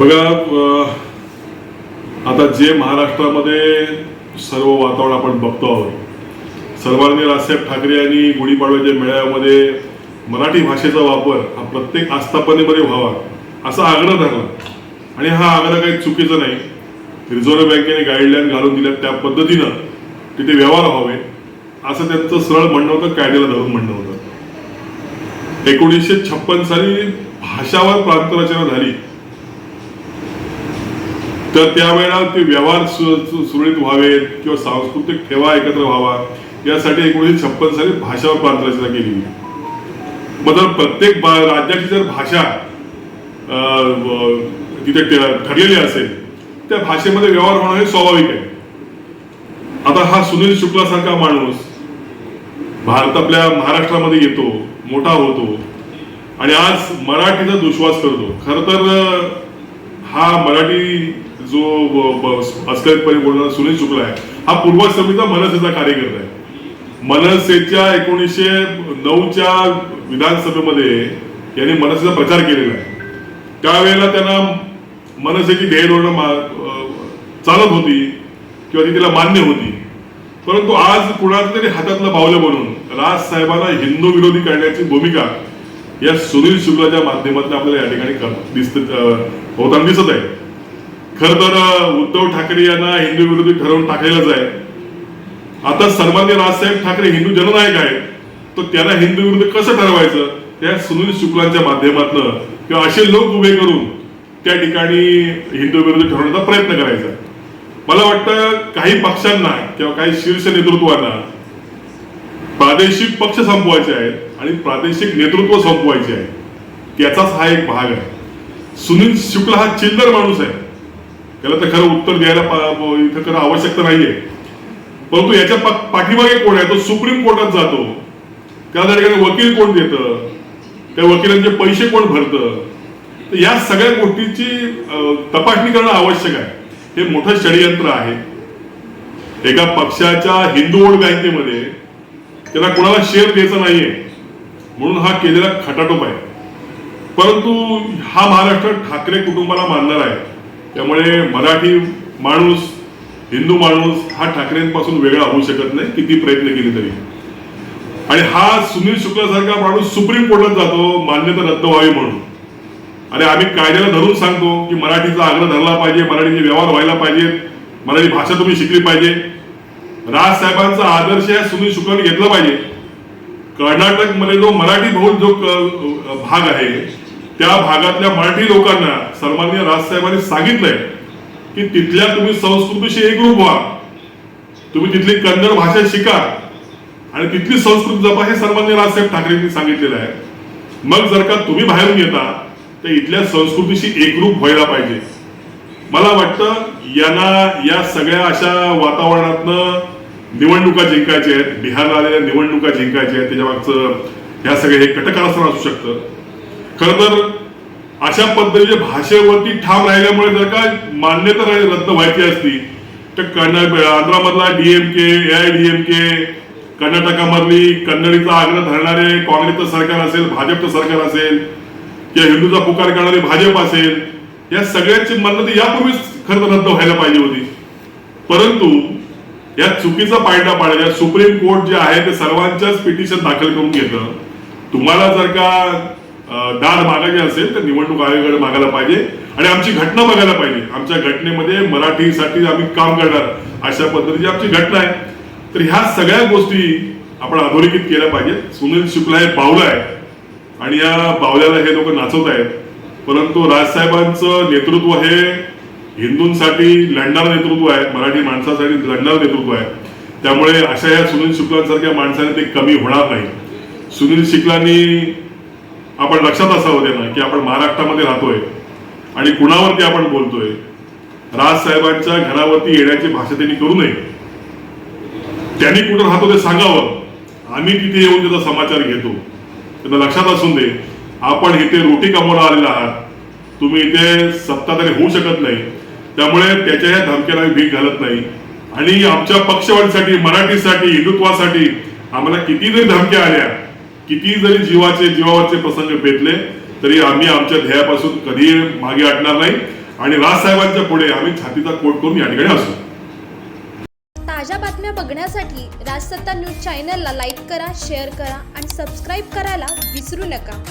बघा आता जे महाराष्ट्रामध्ये सर्व वातावरण आपण बघतो आहोत सर्वांनी राजसाहेब ठाकरे यांनी गुढीपाडव्याच्या मेळाव्यामध्ये मराठी भाषेचा वापर हा प्रत्येक आस्थापनेमध्ये व्हावा असा आग्रह धरला. आणि हा आग्रह काही चुकीचा नाही. रिझर्व्ह बँकेने गाईडलाईन घालून दिल्या त्या पद्धतीनं तिथे व्यवहार व्हावे असं त्यांचं सरळ म्हणणं होतं कायद्याला धरून म्हणणं होतं. एकोणीसशे छप्पन साली भाषावर प्रांतरचना झाली. तर त्यावेळेला ते व्यवहार सु- सु- सुरळीत व्हावेत किंवा सांस्कृतिक ठेवा एकत्र व्हावा यासाठी एकोणीसशे छप्पन साली भाषावर प्रांतरचना केली गेली. प्रत्येक बा- राज्याची जर भाषा तिथे ठरलेली असेल त्या भाषेमध्ये व्यवहार होणं हे स्वाभाविक आहे आता हा सुनील शुक्लासारखा माणूस भारत आपल्या महाराष्ट्रामध्ये येतो मोठा होतो आणि आज मराठीचा दुश्वास करतो खर तर हा मराठी जो ब- ब- बोलणारा सुनील शुक्ला आहे हा पूर्वसमितीचा मनसेचा कार्यकर्ता आहे. मनसेच्या एकोणीसशे नऊच्या विधानसभेमध्ये यांनी मनसेचा प्रचार केलेला आहे. त्यावेळेला त्यांना मनसेची ध्येय धोरणं चालत होती किंवा ती तिला मान्य होती. परंतु आज कुणाचं तरी हातातलं बावलं बनून राज साहेबांना हिंदू विरोधी करण्याची भूमिका या सुनील शुक्लाच्या माध्यमातून आपल्याला या ठिकाणी दिसत होताना दिसत आहे. खर तर उद्धव ठाकरे यांना हिंदू विरोधी ठरवून टाकलेलंच आहे. आता सर्वांनी राजसाहेब ठाकरे हिंदू जननायक आहेत. तर त्यांना हिंदू विरुद्ध कसं ठरवायचं? त्या सुनील शुक्लांच्या माध्यमातून किंवा असे लोक उभे करून त्या ठिकाणी हिंदू विरुद्ध ठरवण्याचा प्रयत्न करायचा. मला वाटतं काही पक्षांना किंवा काही शीर्ष नेतृत्वांना प्रादेशिक पक्ष संपवायचे आहेत आणि प्रादेशिक नेतृत्व संपवायचे आहे. त्याचाच हा एक भाग आहे. सुनील शुक्ला हा चिल्लर माणूस आहे. त्याला तर खरं उत्तर द्यायला पा- इथं खरं आवश्यकता नाहीये. परंतु याच्या पाठीमागे कोण आहे? तो सुप्रीम कोर्टात जातो. त्या ठिकाणी वकील कोण देतं? त्या वकिलांचे पैसे कोण भरतं? तर या सगळ्या गोष्टीची तपासणी करणं आवश्यक आहे. हे मोठं षडयंत्र आहे. एका पक्षाच्या हिंदू वोट बँकेमध्ये त्याला कोणाला शेअर द्यायचा नाहीये. म्हणून हा केलेला खटाटोप आहे. परंतु हा महाराष्ट्र ठाकरे कुटुंबाला मानणार आहे. त्यामुळे मराठी माणूस हिंदू माणूस हा ठाकरेंपासून वेगळा होऊ शकत नाही किती प्रयत्न केले तरी. आणि हा सुनील शुक्लासारखा माणूस सुप्रीम कोर्टात जातो मान्यता रद्द व्हावी म्हणून. आणि आम्ही कायद्याला धरून सांगतो की मराठीचा आग्रह धरला पाहिजे मराठीचे व्यवहार व्हायला पाहिजेत मराठी भाषा तुम्ही शिकली पाहिजे. राजसाहेबांचा आदर्श या सुनील शुक्लाने घेतला पाहिजे. कर्नाटकमध्ये जो मराठी बहुल जो भाग आहे त्या भागातल्या मराठी लोकांना सन्माननीय राजसाहेबांनी सांगितलंय की तिथल्या तुम्ही संस्कृतीशी एकरूप व्हा. तुम्ही तिथली कन्नड भाषा शिका. आणि तिथली संस्कृती जपा हे सन्मान्य राजसाहेब ठाकरेंनी सांगितलेलं आहे. मग जर का तुम्ही बाहेरून येता तर इथल्या संस्कृतीशी एकरूप व्हायला पाहिजे. मला वाटतं यांना या सगळ्या अशा वातावरणातनं निवडणुका जिंकायच्या आहेत. बिहारला आलेल्या निवडणुका जिंकायच्या आहेत. त्याच्या मागचं ह्या सगळे हे कटकारस्थान असू शकतं. तर अशा पद्धतीच्या भाषेवरती ठाम राहिल्यामुळे जर का मान्यता रद्द व्हायची असती तर कर्नाटक आंध्रामधला डीएमके एआयडीएमके कर्नाटकामधली कन्नडीचा आग्रह धरणारे काँग्रेसचं सरकार असेल भाजपचं सरकार असेल किंवा हिंदूचा पुकार करणारे भाजप असेल या सगळ्यांची मान्यता यापूर्वीच खरं तर रद्द व्हायला पाहिजे होती. परंतु या चुकीचा पायटा पाडायचा सुप्रीम कोर्ट जे आहे ते सर्वांच्याच पिटिशन दाखल करून घेतं. तुम्हाला जर का दाद मागायची असेल तर निवडणूक आयोगाकडे मागायला पाहिजे. आणि आमची घटना बघायला पाहिजे. आमच्या घटनेमध्ये मराठीसाठी आम्ही काम करणार अशा पद्धतीची आमची घटना आहे. तर ह्या सगळ्या गोष्टी आपण अधोरेखित केल्या पाहिजेत. सुनील शुक्ला हे बावला आहे. आणि या बावल्याला हे लोक नाचवत आहेत. परंतु राजसाहेबांचं नेतृत्व हे हिंदूंसाठी लढणारं नेतृत्व आहे. मराठी माणसासाठी लढणारं नेतृत्व आहे. त्यामुळे अशा या सुनील शुक्लांसारख्या माणसाने ते कमी होणार नाही. सुनील शुक्लांनी आपण लक्षात असावं त्यांना की आपण महाराष्ट्रामध्ये राहतोय आणि कुणावरती आपण बोलतोय. राजसाहेबांच्या घरावरती येण्याची भाषा त्यांनी करू नये. त्यांनी कुठं राहतो ते सांगावं. आम्ही तिथे येऊन त्याचा समाचार घेतो. त्यांना लक्षात असून दे आपण इथे रोटी कमावला आलेला आहात. तुम्ही इथे सत्ताधारी होऊ शकत नाही. त्यामुळे त्याच्या या धमक्याला भीक घालत नाही. आणि आमच्या पक्षवाढीसाठी मराठीसाठी हिंदुत्वासाठी आम्हाला किती जरी धमक्या आल्या. किती जरी जीवाचे जीवावरचे प्रसंग भेटले तरी आम्ही आमच्या ध्येयापासून कधी मागे हटणार नाही. आणि राजसाहेबांच्या पुढे आम्ही छातीचा कोट करून या ठिकाणी असू. ताज्या बातम्या बघण्यासाठी राजसत्ता न्यूज चॅनलला लाईक करा शेअर करा आणि सबस्क्राईब करायला विसरू नका.